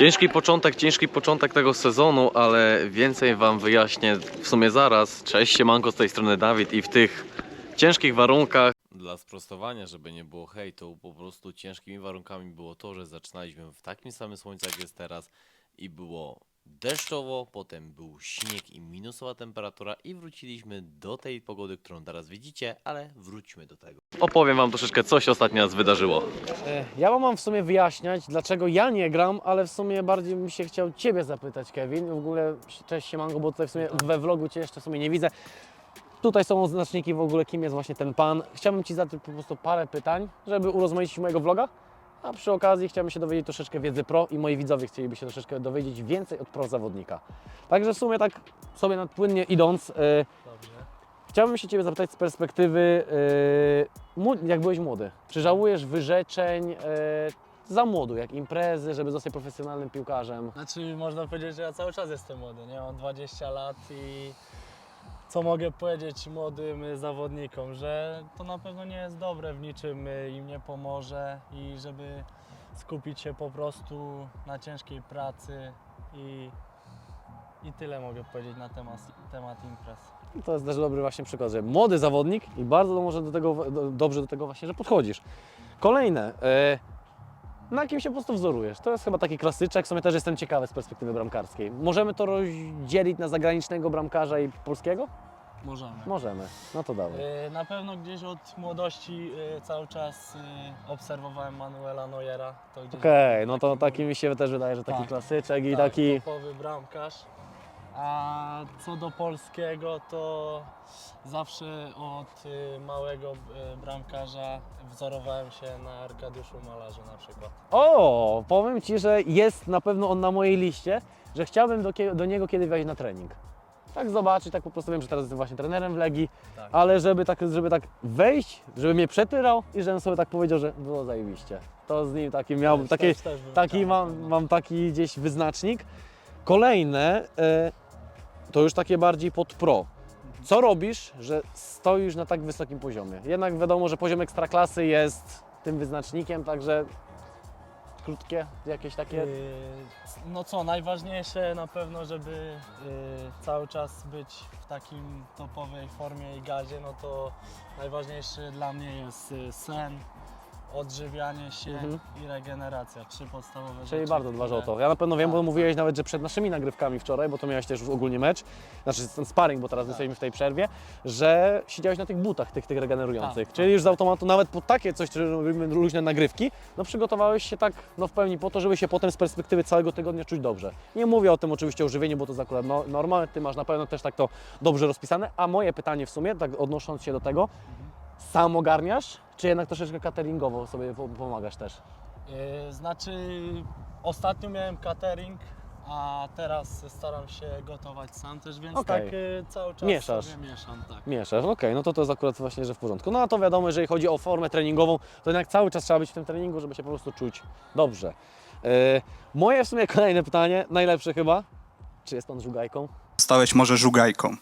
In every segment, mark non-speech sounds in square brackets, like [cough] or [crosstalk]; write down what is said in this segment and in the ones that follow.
Ciężki początek, ciężki początek tego sezonu, ale więcej Wam wyjaśnię w sumie zaraz. Cześć, siemanko, z tej strony Dawid i w tych ciężkich warunkach dla sprostowania, żeby nie było hejtu, po prostu ciężkimi warunkami było to, że zaczynaliśmy w takim samym słońcu jak jest teraz i było deszczowo, potem był śnieg i minusowa temperatura i wróciliśmy do tej pogody, którą teraz widzicie, ale wróćmy do tego. Opowiem Wam troszeczkę, co się ostatnio nas wydarzyło. E, Ja wam mam w sumie wyjaśniać, dlaczego ja nie gram, ale w sumie bardziej bym się chciał Ciebie zapytać, Kevin. W ogóle, cześć Siemanko, bo tutaj w sumie we vlogu Cię jeszcze w sumie nie widzę. Tutaj są znaczniki w ogóle, kim jest właśnie ten pan. Chciałbym Ci zadać po prostu parę pytań, żeby urozmaicić mojego vloga, a przy okazji chciałbym się dowiedzieć troszeczkę wiedzy pro i moi widzowie chcieliby się troszeczkę dowiedzieć więcej od pro zawodnika. Także w sumie tak sobie nadpłynnie idąc, Dobrze. Chciałbym się Ciebie zapytać z perspektywy, młod- jak byłeś młody, czy żałujesz wyrzeczeń yy, za młodu, jak imprezy, żeby zostać profesjonalnym piłkarzem? Znaczy można powiedzieć, że ja cały czas jestem młody, nie? Mam 20 lat i co mogę powiedzieć młodym zawodnikom, że to na pewno nie jest dobre, w niczym y, im nie pomoże i żeby skupić się po prostu na ciężkiej pracy i, i tyle mogę powiedzieć na temat, temat imprez. To jest też dobry właśnie przykład, że młody zawodnik i bardzo może do tego, do, dobrze do tego właśnie, że podchodzisz. Kolejne, yy, na kim się po prostu wzorujesz? To jest chyba taki klasyczek, w sumie też jestem ciekawy z perspektywy bramkarskiej. Możemy to rozdzielić na zagranicznego bramkarza i polskiego? Możemy. Możemy, no to dawaj. Y, Na pewno gdzieś od młodości y, cały czas y, obserwowałem Manuela Neuera. To gdzieś Okej, no to taki taki mi się też wydaje, że taki Tak. klasyczek i tak, taki... topowy bramkarz. A co do polskiego, to zawsze od y, małego y, bramkarza wzorowałem się na Arkadiuszu Malarzu na przykład. O, powiem Ci, że jest na pewno on na mojej liście, że chciałbym do, kie- do niego kiedyś wejść na trening. Tak zobaczyć, tak po prostu wiem, że teraz jestem właśnie trenerem w Legii, Tak. ale żeby tak, żeby tak wejść, żeby mnie przetyrał i żebym sobie tak powiedział, że było zajebiście. To z nim taki miał, Też- taki, też- też bym taki chciał, mam, mam taki gdzieś wyznacznik. Kolejne, e, to już takie bardziej pod pro. Co robisz, że stoisz na tak wysokim poziomie? Jednak wiadomo, że poziom ekstraklasy jest tym wyznacznikiem, także krótkie jakieś takie... Yy, No co, najważniejsze na pewno, żeby yy, cały czas być w takim topowej formie i gazie, no to najważniejszy dla mnie jest yy, sen, odżywianie się Mhm. i regeneracja. Trzy podstawowe Czyli rzeczy. bardzo dbasz o to. Ja na pewno wiem, bo Tak, mówiłeś nawet, że przed naszymi nagrywkami wczoraj, bo to miałeś też już ogólnie mecz, znaczy ten sparring, bo teraz Tak. jesteśmy w tej przerwie, że siedziałeś na tych butach, tych, tych regenerujących. Tak, Czyli tak. już z automatu, nawet po takie coś, czy robimy luźne nagrywki, no przygotowałeś się tak no w pełni po to, żeby się potem z perspektywy całego tygodnia czuć dobrze. Nie mówię o tym oczywiście o żywieniu, bo to jest akurat no, norma, ty masz na pewno też tak to dobrze rozpisane, a moje pytanie w sumie, tak odnosząc się do tego, sam ogarniasz, czy jednak troszeczkę cateringowo sobie po- pomagasz też? Yy, Znaczy, ostatnio miałem catering, a teraz staram się gotować sam też, więc Okej. tak yy, cały czas Mieszasz. sobie mieszam. Tak. Mieszasz, okej, no to to jest akurat właśnie, że w porządku. No a to wiadomo, jeżeli chodzi o formę treningową, to jednak cały czas trzeba być w tym treningu, żeby się po prostu czuć dobrze. Yy, moje w sumie kolejne pytanie, najlepsze chyba. Czy jest Pan żugajką? Stałeś może żugajką.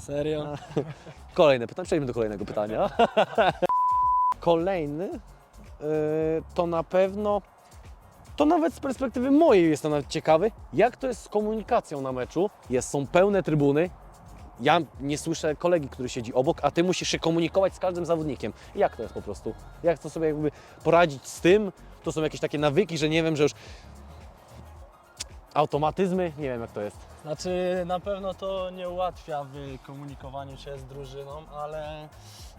Serio? [laughs] Kolejne pytanie, przejdźmy do kolejnego pytania. [laughs] Kolejny yy, to na pewno, to nawet z perspektywy mojej jestem nawet ciekawy, jak to jest z komunikacją na meczu. Jest, są pełne trybuny, ja nie słyszę kolegi, który siedzi obok, a Ty musisz się komunikować z każdym zawodnikiem. Jak to jest po prostu? Jak to sobie jakby poradzić z tym? To są jakieś takie nawyki, że nie wiem, że już automatyzmy, nie wiem jak to jest. Znaczy na pewno to nie ułatwia w komunikowaniu się z drużyną, ale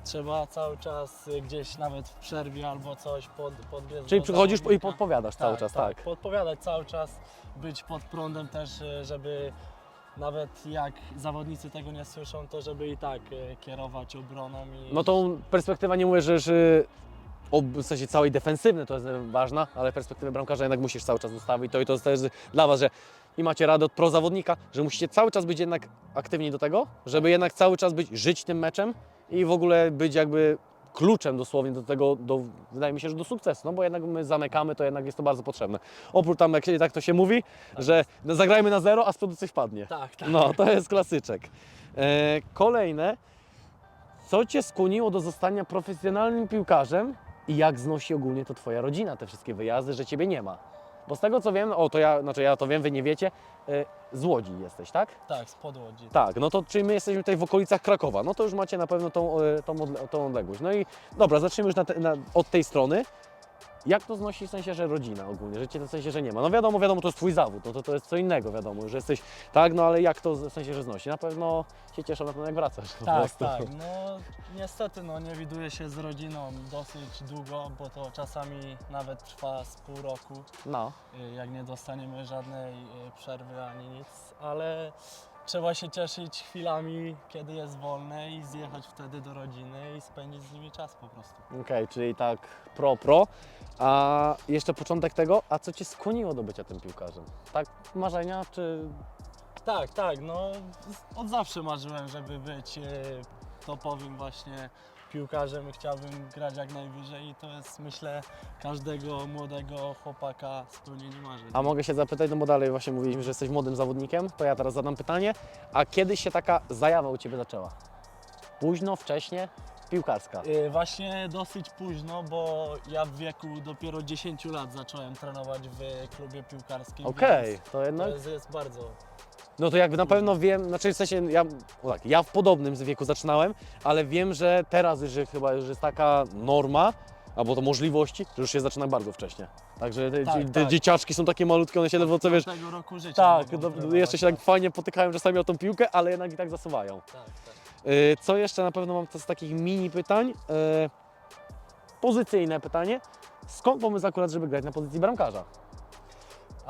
trzeba cały czas gdzieś nawet w przerwie albo coś pod, podbiec Czyli przychodzisz i podpowiadasz cały czas, tak. Podpowiadać cały czas, być pod prądem też, y, żeby nawet jak zawodnicy tego nie słyszą, to żeby i tak y, kierować obroną i No tą perspektywa nie mówię, że, że ob, w sensie całej defensywnej to jest ważna, ale perspektywę bramkarza jednak musisz cały czas ustawić. To i to jest też dla Was, że i macie radę od prozawodnika, że musicie cały czas być jednak aktywni do tego, żeby jednak cały czas być, żyć tym meczem i w ogóle być jakby kluczem dosłownie do tego, do, wydaje mi się, że do sukcesu, no bo jednak my zamykamy, to jednak jest to bardzo potrzebne. Oprócz tam, jak się tak to się mówi, że no, zagrajmy na zero, a z przodu coś wpadnie. Tak, tak. No, to jest klasyczek. E, kolejne. Co Cię skłoniło do zostania profesjonalnym piłkarzem i jak znosi ogólnie to Twoja rodzina, te wszystkie wyjazdy, że Ciebie nie ma? Bo z tego co wiem, o to ja, znaczy ja to wiem, wy nie wiecie, y, z Łodzi jesteś, tak? Tak, z podłodzi. Tak, no to czyli my jesteśmy tutaj w okolicach Krakowa, no to już macie na pewno tą, y, tą, odle- tą odległość. No i dobra, zacznijmy już na te, na, od tej strony. Jak to znosi w sensie, że rodzina ogólnie, że cię w sensie, że nie ma? No wiadomo, wiadomo, to jest twój zawód, no to, to jest co innego, wiadomo, że jesteś, tak, no ale jak to w sensie, że znosi? Na pewno się cieszą na pewno jak wracasz. po Tak, prostu. tak. No niestety no, nie widuję się z rodziną dosyć długo, bo to czasami nawet trwa z pół roku, No, y, jak nie dostaniemy żadnej y, przerwy ani nic, ale trzeba się cieszyć chwilami, kiedy jest wolne i zjechać wtedy do rodziny i spędzić z nimi czas po prostu. okej, czyli tak pro, pro. A jeszcze początek tego, a co Cię skłoniło do bycia tym piłkarzem? Tak marzenia, czy... Tak, tak, no z- od zawsze marzyłem, żeby być y, topowym właśnie piłkarzem. Chciałbym grać jak najwyżej i to jest myślę każdego młodego chłopaka spełnienie marzeń. A mogę się zapytać, no bo dalej właśnie mówiliśmy, że jesteś młodym zawodnikiem, to ja teraz zadam pytanie, a kiedy się taka zajawa u Ciebie zaczęła? Późno, wcześnie? Piłkarska. Y, Właśnie dosyć późno, bo ja w wieku dopiero 10 lat zacząłem trenować w klubie piłkarskim. Okej, więc to jednak... To jest, jest bardzo. No to jakby na pewno wiem, znaczy w sensie ja, o tak, ja w podobnym wieku zaczynałem, ale wiem, że teraz już chyba już jest taka norma, albo to możliwości, że już się zaczyna bardzo wcześnie. Także te, Tak, te tak. dzieciaczki są takie malutkie, one się ledwo co wiesz, Tego roku życia. tak, mogą do, trenować, jeszcze się tak fajnie potykają czasami o tą piłkę, ale jednak i tak zasuwają. tak, tak. Y, Co jeszcze na pewno mam z takich mini pytań? Y, Pozycyjne pytanie. Skąd pomysł akurat, żeby grać na pozycji bramkarza?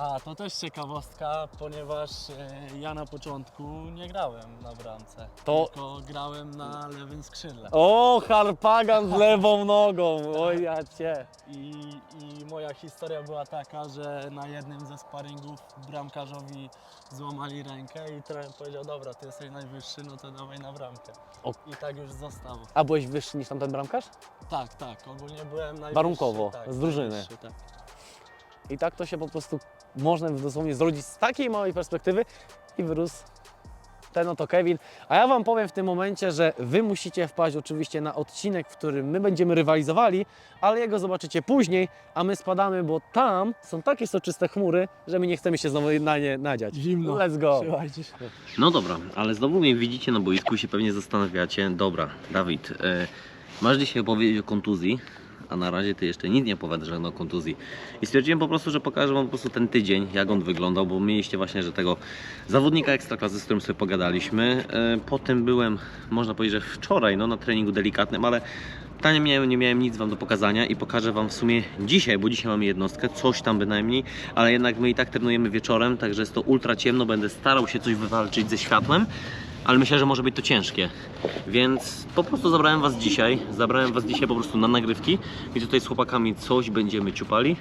A, to też ciekawostka, ponieważ e, ja na początku nie grałem na bramce, To- tylko grałem na lewym skrzydle. O, Harpagan z lewą nogą, oj ja cię. I, I moja historia była taka, że na jednym ze sparingów bramkarzowi złamali rękę i trener powiedział, dobra, ty jesteś najwyższy, no to dawaj na bramkę. O. I tak już zostało. A byłeś wyższy niż tamten bramkarz? Tak, tak, ogólnie byłem najwyższy. Warunkowo, tak, z drużyny. najwyższy, Tak. I tak to się po prostu można dosłownie zrodzić z takiej małej perspektywy i wyrósł ten oto Kevin. A ja Wam powiem w tym momencie, że Wy musicie wpaść oczywiście na odcinek, w którym my będziemy rywalizowali, ale jego zobaczycie później, a my spadamy, bo tam są takie soczyste chmury, że my nie chcemy się znowu na nie nadziać. Zimno. Let's go. Trzymajcie się. No dobra, ale znowu mnie widzicie na boisku i się pewnie zastanawiacie. Dobra, Dawid, e, masz dzisiaj opowiedzieć o kontuzji, a na razie ty jeszcze nic nie opowiadasz o kontuzji. I stwierdziłem po prostu, że pokażę wam po prostu ten tydzień, jak on wyglądał, bo mieliście właśnie, że tego zawodnika ekstraklasy, z którym sobie pogadaliśmy. E, potem byłem, można powiedzieć, że wczoraj, no na treningu delikatnym, ale tam nie miałem, nie miałem nic Wam do pokazania i pokażę Wam w sumie dzisiaj, bo dzisiaj mamy jednostkę, coś tam bynajmniej, ale jednak my i tak trenujemy wieczorem, także jest to ultra ciemno, będę starał się coś wywalczyć ze światłem, ale myślę, że może być to ciężkie. Więc po prostu zabrałem Was dzisiaj, zabrałem Was dzisiaj po prostu na nagrywki i tutaj z chłopakami coś będziemy ciupali.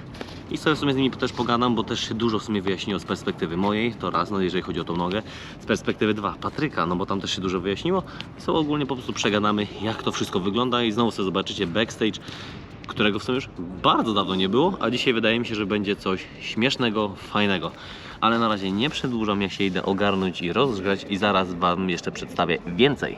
I sobie w sumie z nimi też pogadam, bo też się dużo w sumie wyjaśniło z perspektywy mojej, to raz, no jeżeli chodzi o tą nogę, z perspektywy dwa, Patryka, no bo tam też się dużo wyjaśniło. I sobie ogólnie po prostu przegadamy, jak to wszystko wygląda. I znowu sobie zobaczycie backstage, którego w sumie już bardzo dawno nie było, a dzisiaj wydaje mi się, że będzie coś śmiesznego, fajnego. Ale na razie nie przedłużam, ja się idę ogarnąć i rozgrzać i zaraz Wam jeszcze przedstawię więcej.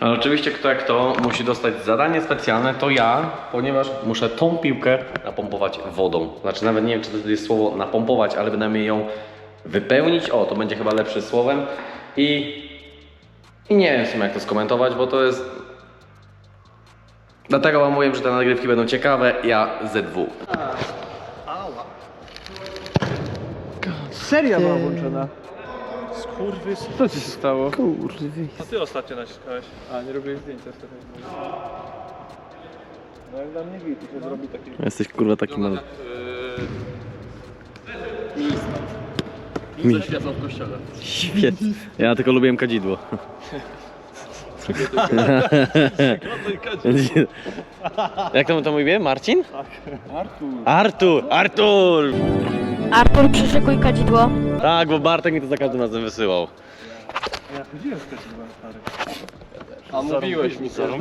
Ale oczywiście kto jak to musi dostać zadanie specjalne, to ja, ponieważ muszę tą piłkę napompować wodą. Znaczy nawet nie wiem, czy to jest słowo napompować, ale bynajmniej ją wypełnić. O, to będzie chyba lepszym słowem. I, i nie wiem jak to skomentować, bo to jest... Dlatego wam mówię, że te nagrywki będą ciekawe. Ja ZW. Seria była włączona. Skurwys. Co ci się stało? Kurwy. A ty ostatnio naciskałeś. A, nie robiłeś zdjęcia wtedy. No jak dla mnie widzi, że zrobi taki... Jesteś kurwa taki mały. Mi. świecą w kościele. Świetnie. Ja tylko lubiłem kadzidło. [laughs] Jak to to mówię? Marcin? Artur. Artur! Artur! Artur, przyszykuj kadzidło. Tak, bo Bartek mi to za każdym razem wysyłał. Gdzie jesteś chyba, stary? A mówiłeś mi co, że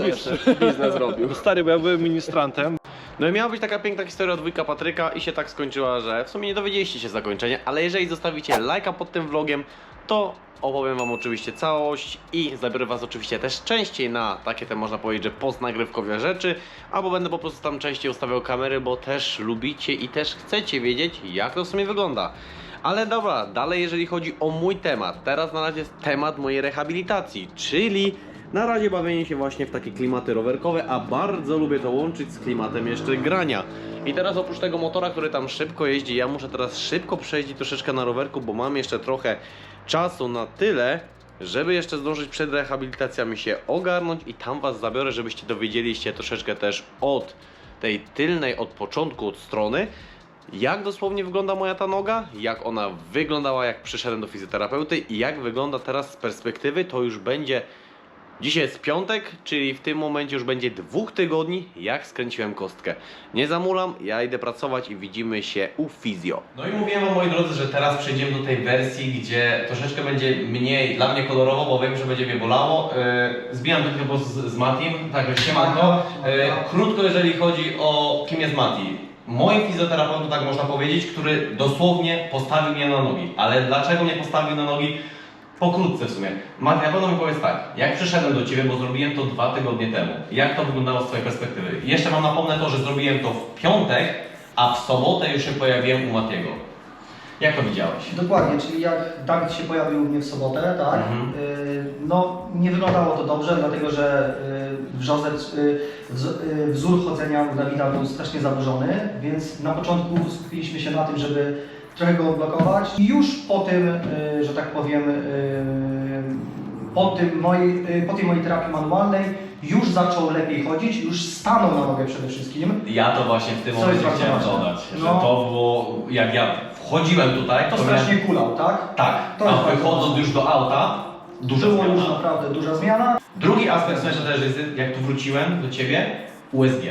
biznes robił. Stary, bo ja byłem ministrantem No i miała być taka piękna historia od wujka Patryka i się tak skończyła, że w sumie nie dowiedzieliście się zakończenia, ale jeżeli zostawicie lajka pod tym vlogiem, to opowiem wam oczywiście całość i zabiorę was oczywiście też częściej na takie te można powiedzieć, że postnagrywkowe rzeczy, albo będę po prostu tam częściej ustawiał kamery, bo też lubicie i też chcecie wiedzieć jak to w sumie wygląda. Ale dobra, dalej jeżeli chodzi o mój temat, teraz na razie jest temat mojej rehabilitacji, czyli na razie bawienie się właśnie w takie klimaty rowerkowe, a bardzo lubię to łączyć z klimatem jeszcze grania. I teraz oprócz tego motora, który tam szybko jeździ, ja muszę teraz szybko przejść troszeczkę na rowerku, bo mam jeszcze trochę czasu na tyle, żeby jeszcze zdążyć przed rehabilitacjami się ogarnąć i tam was zabiorę, żebyście dowiedzieli się troszeczkę też od tej tylnej, od początku, od strony, jak dosłownie wygląda moja ta noga, jak ona wyglądała jak przyszedłem do fizjoterapeuty i jak wygląda teraz z perspektywy, to już będzie Dzisiaj jest piątek, czyli w tym momencie już będzie dwóch tygodni, jak skręciłem kostkę. Nie zamulam, ja idę pracować i widzimy się u fizjo. No i mówiłem wam, moi drodzy, że teraz przejdziemy do tej wersji, gdzie troszeczkę będzie mniej dla mnie kolorowo, bo wiem, że będzie mnie bolało. Yy, zbijam do tego z, z Matim, także siemanko. Yy, krótko, jeżeli chodzi o kim jest Mati. Moim fizjoterapeutą, tak można powiedzieć, który dosłownie postawił mnie na nogi. Ale dlaczego mnie postawił na nogi? Pokrótce w sumie. Na pewno mi powiedz tak, jak przyszedłem do Ciebie, bo zrobiłem to dwa tygodnie temu, jak to wyglądało z Twojej perspektywy? Jeszcze Wam napomnę to, że zrobiłem to w piątek, a w sobotę już się pojawiłem u Matiego. Jak to widziałeś? Dokładnie, czyli jak Dawid się pojawił u mnie w sobotę, tak? Mhm. y, No nie wyglądało to dobrze, dlatego że y, wrzorzec, y, wz- y, wzór chodzenia u Dawida był strasznie zaburzony, więc na początku skupiliśmy się na tym, żeby trochę go odblokować i już po tym, y, że tak powiem, y, po, tym mojej, y, po tej mojej terapii manualnej już zaczął lepiej chodzić, już stanął na nogę przede wszystkim. Ja to właśnie w tym Co jest momencie bardzo chciałem ważne. dodać, że No. to było, jak ja wchodziłem tutaj, To strasznie kulał, tak? Tak, To jest a bardzo wychodząc ważne. już do auta, duża Było już zmiana. naprawdę duża zmiana. Drugi aspekt myślę też jest, jak tu wróciłem do Ciebie, USG.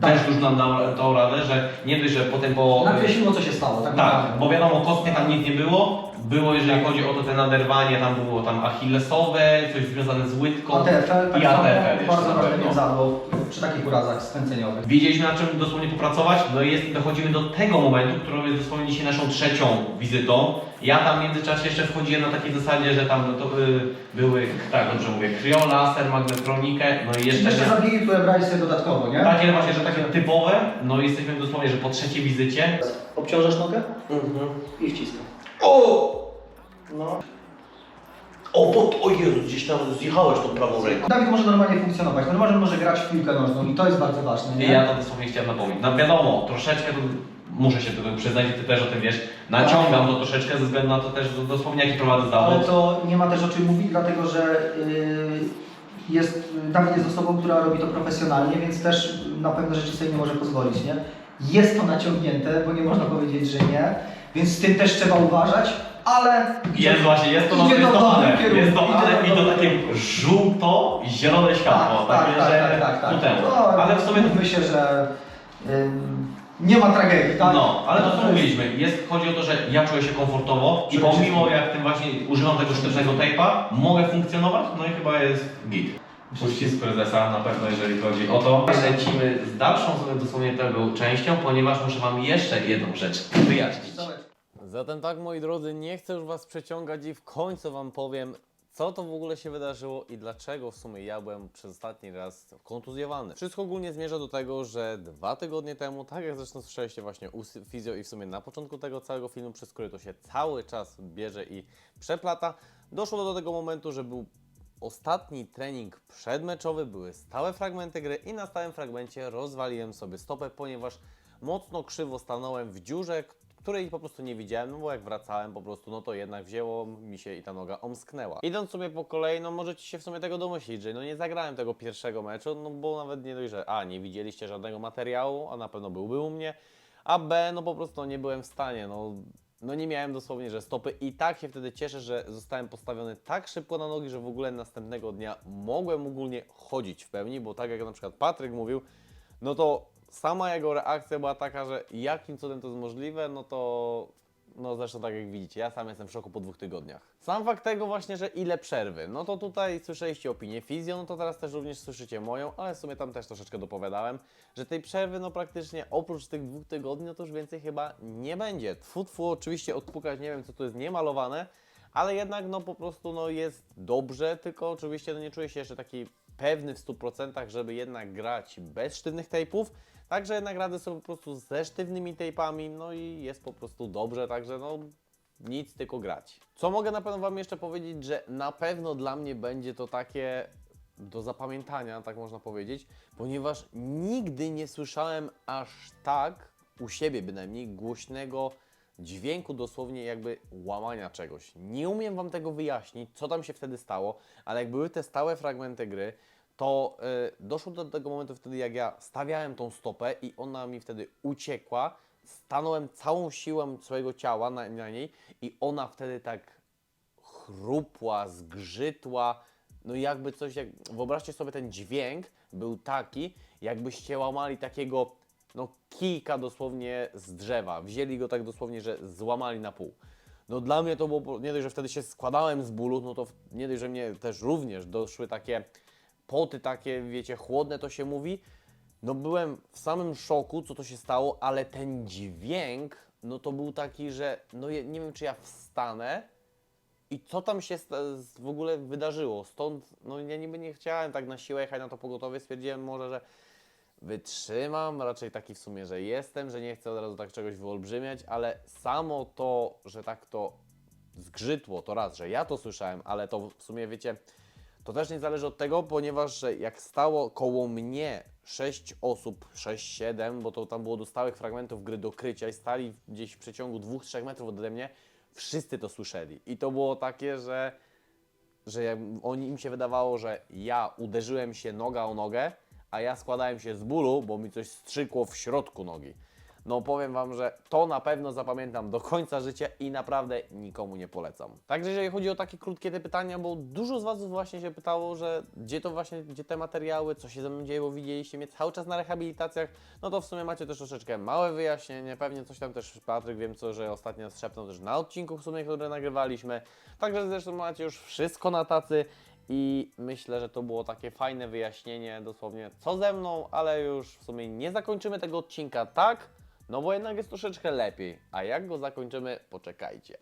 Tak. Też już nam dał tą radę, że nie dość, że potem po... Nakreśliło, co się stało, tak? Tak, bo wiadomo, kostnie tam nic nie było. Było, jeżeli chodzi o to te naderwanie, tam było tam achillesowe, coś związane z łydką. ATFL, tak I samo, ATFL jeszcze bardzo na ważne pewno. więzadło przy takich urazach skręceniowych. Wiedzieliśmy na czym dosłownie popracować, no i jest, dochodzimy do tego momentu, który jest dosłownie dzisiaj naszą trzecią wizytą. Ja tam w międzyczasie jeszcze wchodziłem na takiej zasadzie, że tam to, y, były, tak dobrze mówię, kryolaser, magnetronikę, no i jeszcze... Jeszcze zabiegi, które brali sobie dodatkowo, nie? Takie właśnie, że takie typowe, no i jesteśmy dosłownie, że po trzeciej wizycie. Obciążasz nogę Mhm. i wciskam. O! No. O, pod, o Jezu, gdzieś tam zjechałeś tą prawą ręką. Dawid może normalnie funkcjonować, normalnie może grać w piłkę nożną i to jest bardzo ważne, nie? Ja to dosłownie chciałem napomnieć. No wiadomo, troszeczkę, to, muszę się tego przyznać, ty też o tym wiesz, naciągam to troszeczkę ze względu na to też, że dosłownie jaki prowadzę Ale zawód. to nie ma też o czym mówić, dlatego że yy, jest, Dawid jest osobą, która robi to profesjonalnie, więc też na pewne rzeczy sobie nie może pozwolić, nie? Jest to naciągnięte, bo nie można powiedzieć, że nie, więc z tym też trzeba uważać, ale Jest właśnie, jest to, Idzie jest do to dobrym ale, kierunku, jest to idzie ale do i to takie kierunku. żółto-zielone światło, tak, takie, tak, że tak, tak, tak. ku temu. No, ale w sumie mówmy się, że ym, nie ma tragedii, tak? No, ale to co jest- mówiliśmy, jest, chodzi o to, że ja czuję się komfortowo i Przede pomimo wszystkim. jak tym właśnie używam tego sztywnego tejpa, mogę funkcjonować, no i chyba jest git. Uścisk prezesa na pewno, jeżeli chodzi o to. Lecimy z dalszą sobie dosłownie tego częścią, ponieważ muszę Wam jeszcze jedną rzecz wyjaśnić. Zatem tak, moi drodzy, nie chcę już Was przeciągać i w końcu Wam powiem, co to w ogóle się wydarzyło i dlaczego w sumie ja byłem przez ostatni raz kontuzjowany. Wszystko ogólnie zmierza do tego, że dwa tygodnie temu, tak jak zresztą słyszeliście właśnie u fizjo i w sumie na początku tego całego filmu, przez który to się cały czas bierze i przeplata, doszło do tego momentu, że był ostatni trening przedmeczowy, były stałe fragmenty gry i na stałym fragmencie rozwaliłem sobie stopę, ponieważ mocno krzywo stanąłem w dziurze, której po prostu nie widziałem, no bo jak wracałem po prostu, no to jednak wzięło mi się i ta noga omsknęła. Idąc sobie po kolei, no możecie się w sumie tego domyślić, że no nie zagrałem tego pierwszego meczu, no bo nawet nie dość, że a, nie widzieliście żadnego materiału, a na pewno byłby u mnie, a B, no po prostu no, nie byłem w stanie, no no nie miałem dosłownie, że stopy i tak się wtedy cieszę, że zostałem postawiony tak szybko na nogi, że w ogóle następnego dnia mogłem ogólnie chodzić w pełni, bo tak jak na przykład Patryk mówił, no to sama jego reakcja była taka, że jakim cudem to jest możliwe, no to no zresztą tak jak widzicie, ja sam jestem w szoku po dwóch tygodniach. Sam fakt tego właśnie, że ile przerwy, no to tutaj słyszeliście opinię fizjo, no to teraz też również słyszycie moją, ale w sumie tam też troszeczkę dopowiadałem, że tej przerwy no praktycznie oprócz tych dwóch tygodni, no to już więcej chyba nie będzie. Tfu, tfu, oczywiście odpukać, nie wiem co tu jest niemalowane, ale jednak no po prostu no jest dobrze, tylko oczywiście no nie czuję się jeszcze taki pewny w 100%, żeby jednak grać bez sztywnych tejpów, także jednak radzę sobie po prostu ze sztywnymi tejpami, no i jest po prostu dobrze, także no nic, tylko grać. Co mogę na pewno Wam jeszcze powiedzieć, że na pewno dla mnie będzie to takie do zapamiętania, tak można powiedzieć, ponieważ nigdy nie słyszałem aż tak, u siebie bynajmniej, głośnego dźwięku dosłownie jakby łamania czegoś. Nie umiem Wam tego wyjaśnić, co tam się wtedy stało, ale jak były te stałe fragmenty gry, to y, doszło do tego momentu wtedy, jak ja stawiałem tą stopę i ona mi wtedy uciekła, stanąłem całą siłą swojego ciała na, na niej i ona wtedy tak chrupła, zgrzytła, no jakby coś, jak, wyobraźcie sobie ten dźwięk był taki, jakbyście łamali takiego, no kijka dosłownie z drzewa, wzięli go tak dosłownie, że złamali na pół. No dla mnie to było, nie dość, że wtedy się składałem z bólu, no to nie dość, że mnie też również doszły takie poty takie, wiecie, chłodne to się mówi, no byłem w samym szoku, co to się stało, ale ten dźwięk, no to był taki, że no nie wiem, czy ja wstanę, i co tam się w ogóle wydarzyło? Stąd, no ja niby nie chciałem tak na siłę jechać na to pogotowie, stwierdziłem może, że wytrzymam, raczej taki w sumie, że jestem, że nie chcę od razu tak czegoś wyolbrzymiać, ale samo to, że tak to zgrzytło, to raz, że ja to słyszałem, ale to w sumie wiecie, to też nie zależy od tego, ponieważ jak stało koło mnie 6 osób, 6-7, bo to tam było do stałych fragmentów gry do krycia i stali gdzieś w przeciągu 2-3 metrów ode mnie, wszyscy to słyszeli. I to było takie, że, że oni, im się wydawało, że ja uderzyłem się noga o nogę, a ja składałem się z bólu, bo mi coś strzykło w środku nogi. No powiem Wam, że to na pewno zapamiętam do końca życia i naprawdę nikomu nie polecam. Także jeżeli chodzi o takie krótkie te pytania, bo dużo z Was właśnie się pytało, że gdzie to właśnie, gdzie te materiały, co się ze mną dzieje, bo widzieliście mnie cały czas na rehabilitacjach, no to w sumie macie też troszeczkę małe wyjaśnienie, pewnie coś tam też Patryk, wiem co, że ostatnio strzepnął też na odcinku w sumie, który nagrywaliśmy, także zresztą macie już wszystko na tacy i myślę, że to było takie fajne wyjaśnienie dosłownie co ze mną, ale już w sumie nie zakończymy tego odcinka tak, no bo jednak jest troszeczkę lepiej. A jak go zakończymy, poczekajcie.